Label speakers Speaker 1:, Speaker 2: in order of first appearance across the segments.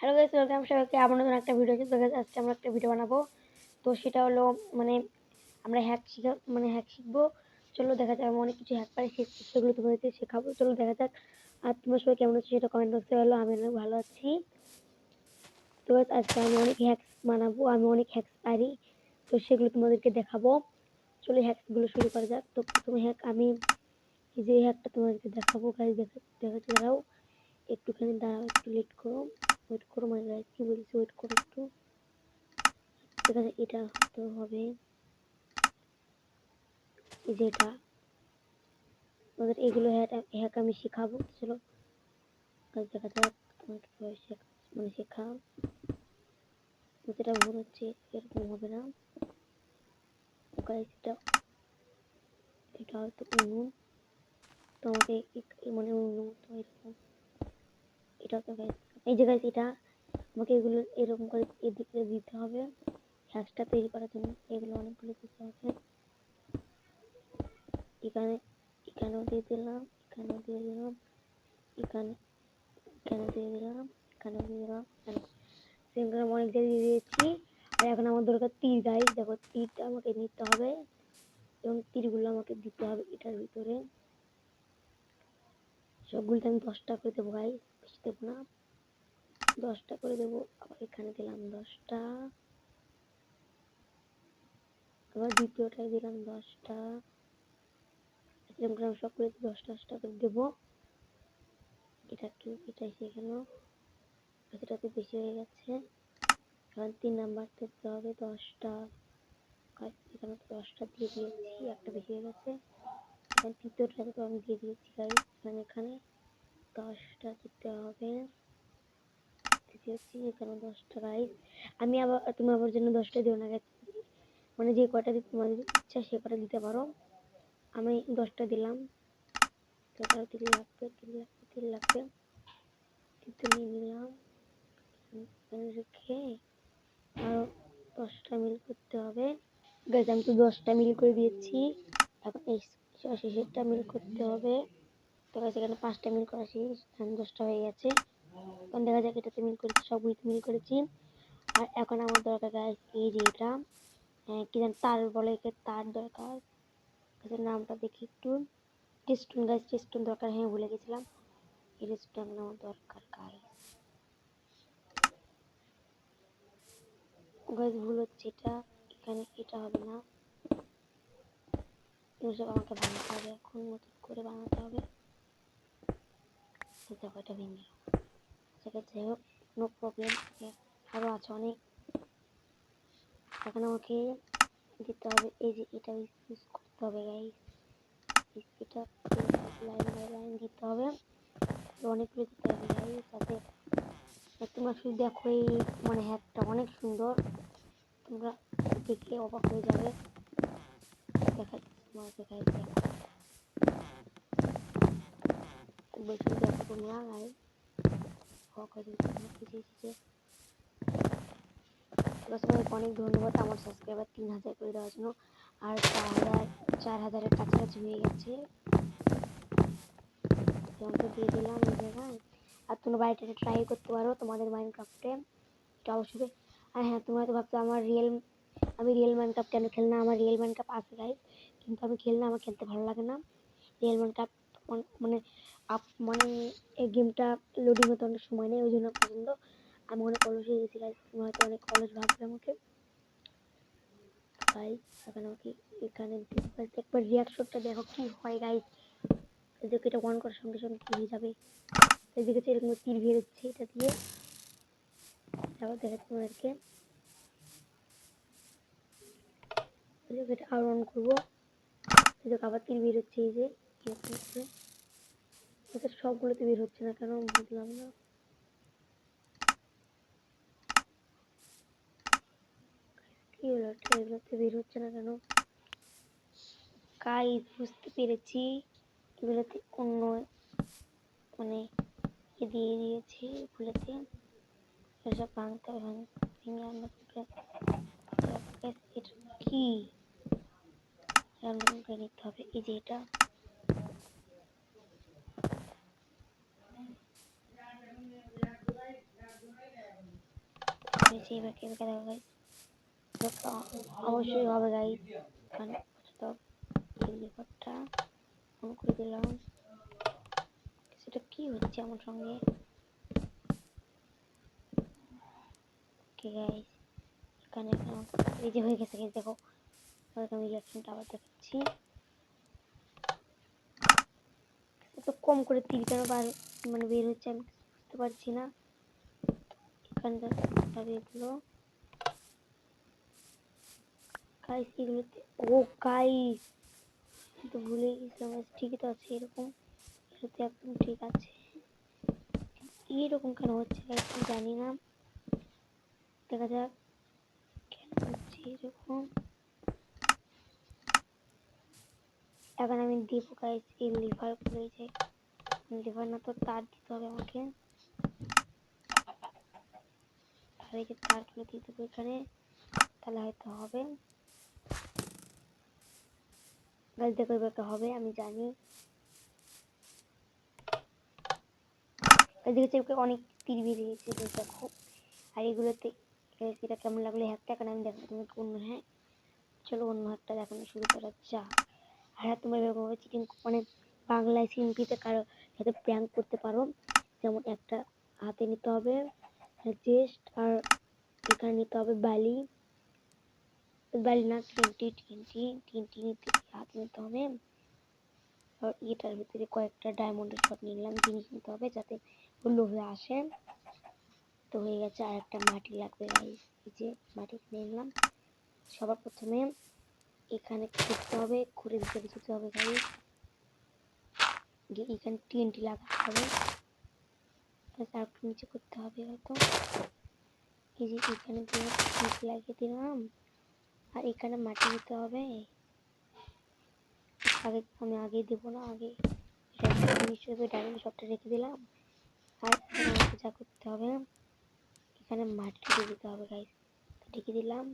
Speaker 1: Hello guys welcome সবাইকে আবার নতুন একটা ভিডিও গাইস আজকে আমরা একটা ভিডিও বানাবো। তো সেটা হলো মানে আমরা হ্যাক শিখা মানে হ্যাক শিখব। চলো দেখা যাক, আমি অনেক কিছু হ্যাক পারি সেগুলো তোমাদেরকে শেখাবো। চলো দেখা যাক। আর তোমার সবাই কেমন আছো সেটা কমেন্ট বক্সে বলো, আমি অনেক ভালো আছি। তো আজকে আমি অনেক হ্যাকস বানাবো, আমি অনেক হ্যাকস পারি। তো সেগুলো তোমাদেরকে দেখাবো। চলো হ্যাকসগুলো শুরু করা যাক। তো প্রথমে হ্যাক আমি যে হ্যাকটা তোমাদেরকে দেখাবো। গাইস দেখা দেখাতে দাঁড়াও। একটুখানি দাঁড়াও, একটু লেট করো। ওয়েট করো মানে কি বলছি ওয়েট করো একটু আছে এটা তো হবে। এই যে এটা ওদের এগুলো হ্যাক হ্যাক আমি শেখাবো, চলো। দেখা যাক শেখা মানে শেখা। যেটা ভুল হচ্ছে এরকম হবে না। এটা এটা হয়তো উনুন তো আমাকে মানে উনুন তো এরকম। এটা তো গাইস এই যে গাইস এটা আমাকে এগুলো এরকম করে এদিকে দিতে হবে। হ্যাশটা তৈরি করার জন্য এগুলো অনেকগুলো দিতে হবে এখানে, এখানেও দিয়ে দিলাম, এখানেও দিয়ে দিলাম, এখানে এখানে দিয়ে দিলাম, এখানেও দিয়ে দিলাম, এখানে। সেম করে অনেক জায়গায় দিয়ে দিয়েছি। আর এখন আমার দরকার তীর গাইস দেখো তীরটা আমাকে নিতে হবে এবং তীরগুলো আমাকে দিতে হবে এটার ভিতরে। সবগুলোতে আমি দশটা করে দেবো গাই বেশি দেবো না। দশটা করে দেবো। আবার এখানে দিলাম দশটা। আবার দ্বিতীয়টায় দিলাম দশটা। এরকম করে আমি সবগুলো দশটা দশটা করে দেবো। এটা কি? এটা এসে গেল। সেটাতে বেশি হয়ে গেছে। এখন তিন নাম্বার দিতে হবে দশটা। এখানে দশটা দিয়ে দিয়েছি, একটা বেশি হয়ে গেছে। এখানে তৃতীয়টাতে তো আমি দিয়ে দিয়েছি গাইস মানে এখানে দশটা দিতে হবে। দিয়েছি এখানে দশটা গাইস আমি আবার, তুমি আবার জন্য দশটা দিও না। মানে যে কটা দিতে তোমাদের ইচ্ছা সে কটা দিতে পারো। আমি দশটা দিলাম। তো তার তিন লাগবে তিন লাগবে তিন লাগবে। তিনটে নিয়ে নিলাম। রেখে আরও দশটা মিল করতে হবে। গাইজ আমি তো দশটা মিল করে দিয়েছি। এখন এই শেষেরটা মিল করতে হবে। তো গাইজ এখানে পাঁচটা মিল করা শেষ। দশটা হয়ে গেছে। এখন দেখা যাক এটাতে মিল করেছি সবগুলিতে মিল করেছি। আর এখন আমার দরকার গাইজ এই যে এটা। কি জানি তার বলে একে, তার দরকার। নামটা দেখি একটু। টেস্টুন গাছ টেস্টুন দরকার হ্যাঁ ভুলে গেছিলাম। এই টেস্টুন আমার দরকার গাইজ গাছ ভুল হচ্ছে এটা। এখানে এটা হবে না। এগুলো সব আমাকে বানাতে হবে। এখন নতুন করে বানাতে হবে। দেখো, এটা ভেঙে সেটা যাই হোক নো প্রবলেম আরও আছে অনেক। এখন আমাকে দিতে হবে, এই যে এটা ইউজ করতে হবে গাইস এটা লাইন বাই লাইন দিতে হবে। অনেকগুলো দিতে হবে গাইস যাতে তোমরা শুধু দেখো এই মানে হ্যাকটা অনেক সুন্দর। তোমরা দেখে অবাক হয়ে যাবে। দেখা তোমার দেখো তোমরা গাইস তোমরা সবাইকে অনেক ধন্যবাদ আমার সাবস্ক্রাইবার তিন হাজার করে দেওয়ার জন্য আর চার হাজার চার হাজারের কাছাকাছি হয়ে গেছে তোমাকে দিয়ে দিলাম এই জায়গায় আর তোমরা বাড়িতে ট্রাই করতে পারো তোমাদের মাইন্ড ক্রাফটে এটা অবশ্যই আর হ্যাঁ তোমরা তো ভাবছ আমার রিয়েল আমি রিয়েল মাইন্ড ক্রাফট কেন খেল না আমার রিয়েল মাইন্ড ক্রাফট আছে গাইজ কিন্তু আমি খেল না আমার খেলতে ভালো লাগে না রিয়েল মাইন্ড ক্রাফট মানে আপ মানে এই গেমটা লোডিং হতে অনেক সময় নেই ওই জন্য পছন্দ। আমি অনেক অলস হয়ে গেছি গাইজ হয়তো অনেক অলস ভাববে আমাকে। গাইজ এখন আমাকে এখানে একবার রিয়াকশনটা দেখো কি হয় গাইজ এদিকে এটা অন করার সঙ্গে সঙ্গে কি হয়ে যাবে। এদিকে এরকম তীর বেরোচ্ছে এটা দিয়ে। তারপর দেখাচ্ছি তোমাদেরকে। এটা আর অন করব। আবার তীর বেরোচ্ছে এই যে। এরকম হচ্ছে এটা সবগুলোতে বের হচ্ছে না কেন? বুঝলাম না। এগুলোতে বের হচ্ছে না কেন? গাইস বুঝতে পেরেছি, এগুলোতে অন্য মানে দিয়ে দিয়েছি এসব ভাঙতে হবে ভাঙ- এটা কি? নিতে হবে। এই যে এটা। হয়েছে এবার এবার দেখো গাইস অবশ্যই হবে গাইস কারণ তো লিভারটা অন করে দিলাম। সেটা কি হচ্ছে আমার সঙ্গে? ওকে গাইস এখানে এই যে হয়ে গেছে গাইস দেখো আমি রিয়াকশনটা আবার দেখাচ্ছি। এত কম করে তীর বার মানে বের হচ্ছে, আমি বুঝতে পারছি না। এখানকার এগুলো গাইস এগুলোতে ও গাইস তো ভুলে গেছিলাম ঠিকই তো আছে এরকম এটাতে একদম ঠিক আছে এইরকম কেন হচ্ছে guys, আমি জানি না দেখা যাক কেন হচ্ছে এরকম এখন আমি দিব গাইস এই লিভার করে যে লিভার না তো তার দিতে হবে আমাকে এই যে তারগুলো দিয়ে দেবো এখানে। তাহলে হয়তো হবে। গাছ দেখো তো হবে, আমি জানি। এদিকে চেপকে অনেক তীর বেরিয়েছে দেখো। আর এগুলোতে এটা কেমন লাগল হ্যাকটা এখন আমি দেখো তুমি অন্য হ্যাঁ? চলো অন্য হ্যাকটা দেখানো শুরু করা যাক। আর হ্যাঁ তোমরা এরকমভাবে চিটিং মানে বাংলায় সিম্পিতে কারও সাথে প্র্যাঙ্ক করতে পারো। যেমন একটা হাতে নিতে হবে। চেস্ট আর এখানে নিতে হবে বালি। বালি না টিএনটি টিএনটি টিএনটি নিতে হাতে নিতে হবে। আর এটার ভিতরে কয়েকটা ডায়মন্ডের শট নিলাম, জিনিস নিতে হবে যাতে লোভে আসে। তো হয়ে গেছে আর একটা মাটি লাগবে গাইস এই যে মাটি কিনে নিলাম। সবার প্রথমে এখানে খুঁড়তে হবে, খুঁড়ে ভিতরে যেতে হবে গাইস এখানে টিএনটি লাগাতে হবে। একটু নিচে করতে হবে হয়তো। এই যে এখানে দিয়ে লাগিয়ে দিলাম। আর এখানে মাটি দিতে হবে। আগে, আমি আগে দেবো না, আগে হিসেবে ডাইরেক্ট সবটা রেখে দিলাম। আর যা করতে হবে, এখানে মাটি দিয়ে দিতে হবে গাইস রেখে দিলাম।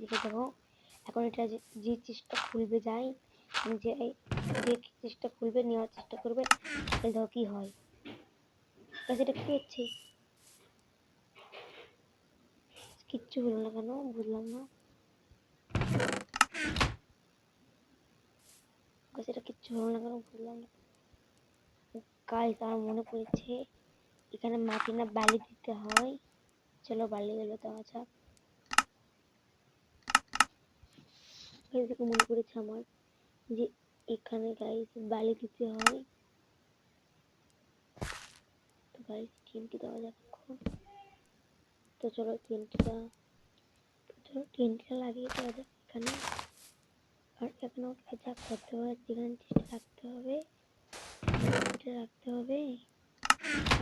Speaker 1: রেখে দেবো। এখন এটা যে চেষ্টা খুলবে, যাই, যে যে চেষ্টা খুলবে, নেওয়ার চেষ্টা করবে দেখো কি হয়। এটা কি হচ্ছে কিচ্ছু হলো না কেন? বুঝলাম না। এটা কিচ্ছু হলো না কেন? বুঝলাম না। গাইস, আমার মনে পড়েছে, এখানে মাটি না বালি দিতে হয়। চলো বালি দেওয়া যাক গাইস মনে পড়েছে আমার যে এখানে গাইস বালি দিতে হয়। গাইস টিএনটি দেওয়া যাক এখন। তো চলো টিএনটিটা চলো টিএনটিটা লাগিয়ে দেওয়া যাক এখানে। আর এখানে যা করতে হবে যেখানে চেষ্টা রাখতে হবে রাখতে হবে।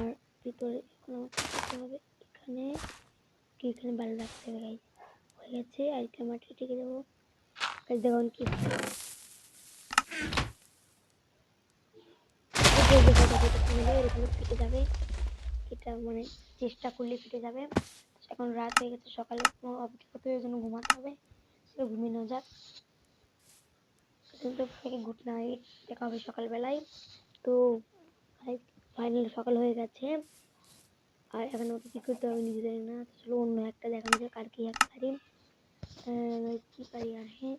Speaker 1: আর ভিতরে এখন আমাকে করতে হবে, এখানে, কি এখানে বালি রাখতে হবে গাইস হয়ে গেছে, আর এটা মাটি টিকে দেবো। দেখুন কি হয়। এই খুলে এরকম ফেটে যাবে। এটা মানে চেষ্টা করলে ফেটে যাবে। এখন রাত হয়ে গেছে সকালে অপেক্ষা করতে ওই জন্য ঘুমাতে হবে। সে ঘুমিয়ে নেওয়া যাক। কিন্তু গুড নাইট দেখা হবে সকালবেলায়। তো ফাইনাল সকাল হয়ে গেছে। আর এখন আমাকে কী করতে হবে নিজে জানি না চলো অন্য একটা দেখানো যাক আর কি এক পারি। কি পারি আর হ্যাঁ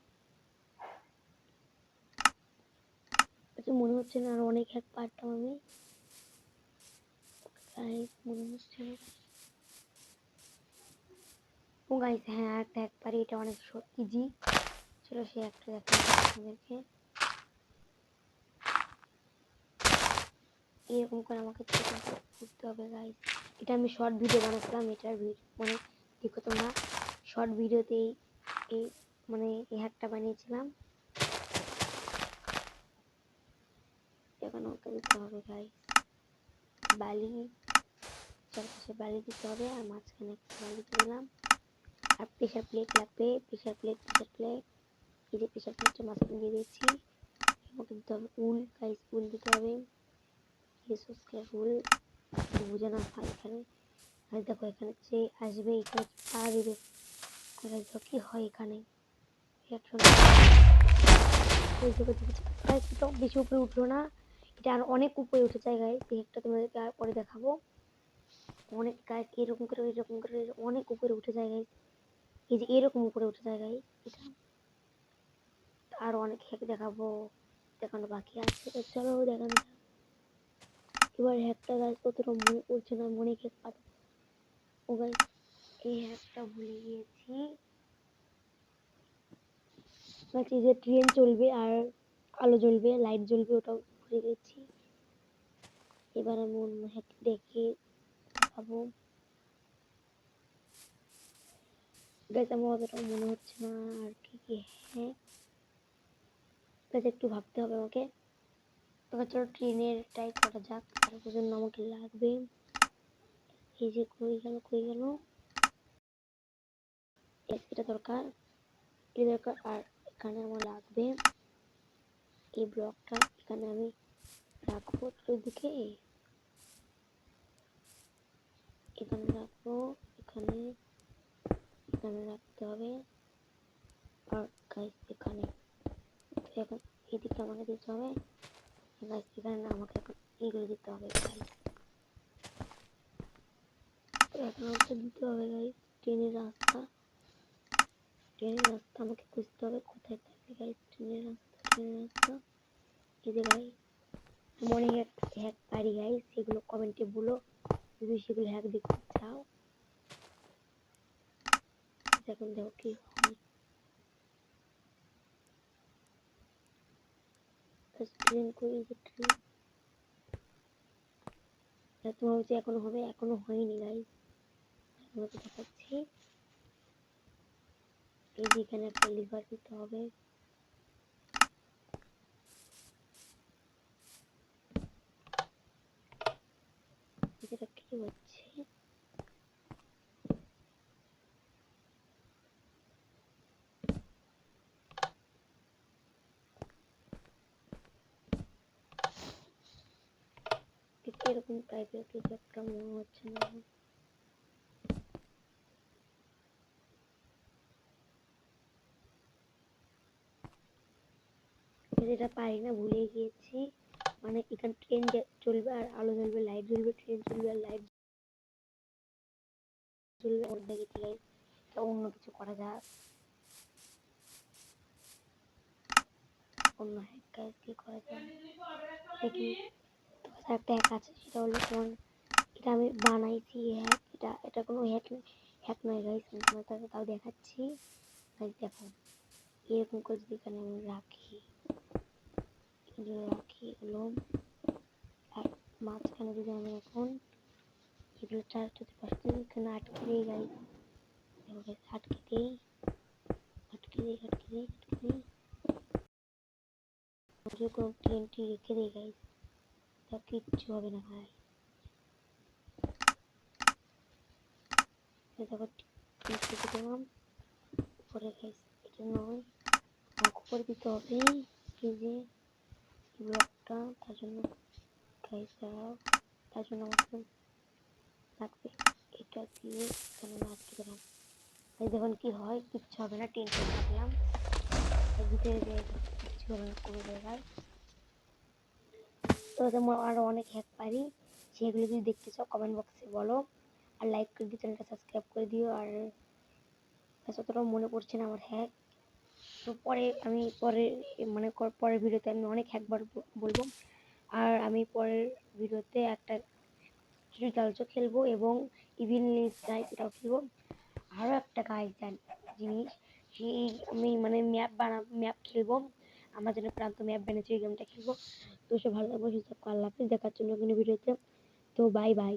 Speaker 1: মনে হচ্ছে না আর অনেক হ্যাক পারতাম আমি। হচ্ছে ও গাইস হ্যাঁ একটা পারি এটা অনেক ইজি চলো সে একটা দেখা আপনাদেরকে এরকম করে আমাকে করতে হবে গাইস এটা আমি শর্ট ভিডিও বানাচ্ছিলাম এটার মানে দেখো তোমরা শর্ট ভিডিওতেই এই মানে এই হ্যাকটা বানিয়েছিলাম এখন ওকে দিতে হবে গাইস বালি চারপাশে বালি দিতে হবে আর মাঝখানে একটা বালি দিলাম আর প্রেশার প্লেট লাগবে প্রেশার প্লেট প্রেশার প্লেট এই যে প্রেশার প্লেটটা মাঝখানে দিয়ে দিয়েছি। আমাকে দিতে হবে উল গাইস উল দিতে হবে। উল। বুঝে না হয় এখানে। আর দেখো এখানে যে আসবে, এখানে পা দেবে দেখো কি হয় এখানে। বেশি উপরে উঠল না। এটা আর অনেক উপরে উঠে যায় গাইস একটা তোমাদেরকে আর পরে দেখাবো। অনেক গাছ এরকম করে এরকম করে অনেক উপরে উঠে যায় গাইস এই যে এরকম উপরে উঠে যায় গাইস এটা। আর অনেক হ্যাক দেখাবো, দেখানো বাকি আছে। চলো দেখানো। এবার হ্যাকটা গাছ কতটা মনে পড়ছে না, মনে হ্যাক পাতা। ও গাইস এই হ্যাকটা ভুলে গিয়েছি। বলছি যে ট্রেন চলবে আর আলো জ্বলবে লাইট জ্বলবে, ওটাও ভুলে গেছি। এবার আমি অন্য হ্যাক দেখে গাইস আমার অতটা মনে হচ্ছে না আর কি কি হ্যাঁ। গাইস একটু ভাবতে হবে আমাকে। তবে চলো ট্রেনের টাইপ করা যাক, তার জন্য আমাকে লাগবে। এই যে কই গেল কই গেল? এটা দরকার। এটা দরকার আর এখানে আমার লাগবে। এই ব্লকটা এখানে আমি রাখব। চতুর্দিকে এখানে রাখব, এখানে এখানে রাখতে হবে। আর গাইস এখানে, এখন এদিকে আমাকে দিতে হবে। গাইস এখানে না, আমাকে এখন এইগুলো দিতে হবে গাইস এখন আমাকে দিতে হবে গাইস ট্রেনের রাস্তা। ট্রেনের রাস্তা আমাকে খুঁজতে হবে, কোথায় থাকে গাইস ট্রেনের রাস্তা ট্রেনের রাস্তা। এই যে গাইস মনে হ্যাক পারি গাইস সেগুলো কমেন্টে বলো। যদি সেগুলো হ্যাক দেখতে চাও এখন দেখো কি যে ট্রেন তোমার হচ্ছে এখনও হবে, এখনও হয়নি গাইস তোমাকে দেখাচ্ছি। এই যে এখানে একটা লিভার দিতে হবে এটা কি হচ্ছে এরকম টাইপের কিছু একটা মনে হচ্ছে না। যেটা পারি না ভুলে গিয়েছি মানে এখানে ট্রেন চলবে আর আলো জ্বলবে লাইট জ্বলবে ট্রেন চলবে আর লাইট জ্বলবে, ওর গাইস তো অন্য কিছু করা যাক। অন্য হ্যাক কি করা যায় দেখি একটা হ্যাক আছে, সেটা হলো তোমার এটা আমি বানাইছি হ্যাক এটা এটা কোনো হ্যাক হ্যাক নয় গাইস আমি তোমাকে তাও দেখাচ্ছি। দেখো, এরকম করে যদি এখানে আমি রাখি। এগুলো রাখি এগুলো আর মাঝখানে যদি আমি এখন এগুলো চার চতুর্পাশে এখানে আটকে দিই গাই দেখো গাইস আটকে দিই আটকে দিই আটকে দিই আটকে দিই যদি কোনো ট্রেনটি রেখে দিই গাইস তা কিচ্ছু হবে না ভাই এই দেখো ট্রেন রেখে দিলাম উপরে গাইস এটা নয় আমাকে উপরে দিতে হবে এই যে ব্লকটা তার জন্য তার জন্য আমাকে লাগবে এটা দিয়ে এখানে আটকে দিলাম এই দেখুন কি হয়, কিচ্ছু হবে না টেনশন থাকলাম ভিতরে হবে না, কোনো জায়গায়। তো আরও অনেক হ্যাক পারি। সেগুলো যদি দেখতে চাও কমেন্ট বক্সে বলো। আর লাইক করে দিও চ্যানেলটা সাবস্ক্রাইব করে দিও। আর যতটা মনে পড়ছে না আমার হ্যাক তো পরে আমি পরে মানে পরের ভিডিওতে আমি অনেক হ্যাকবার বলব। আর আমি পরের ভিডিওতে একটা রিজাল্টও খেলব এবং নিউজ গাইড এটাও খেলব। আরও একটা গাইড জিনিস সেই আমি মানে ম্যাপ বানা ম্যাপ খেলব। আমার জন্য প্রান্ত ম্যাপ বানিয়েছি এই গেমটা খেলব। তো সে ভালো থাকব, সুস্থ আল্লাহ হাফিজ। দেখার জন্য কোনো ভিডিওতে। তো বাই বাই